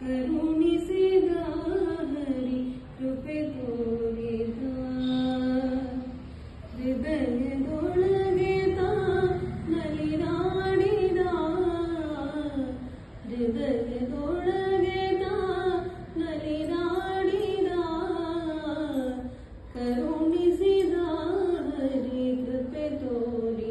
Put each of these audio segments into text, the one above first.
करुणी से हरि कृपे तोरे हृदय दोड़ेता नलिराणिदा हृदय दोड़ेता नलिराणिदा करुणी से हरि कृपे तोरे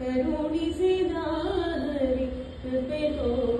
करुणी से दारे पे हो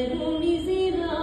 Verónica.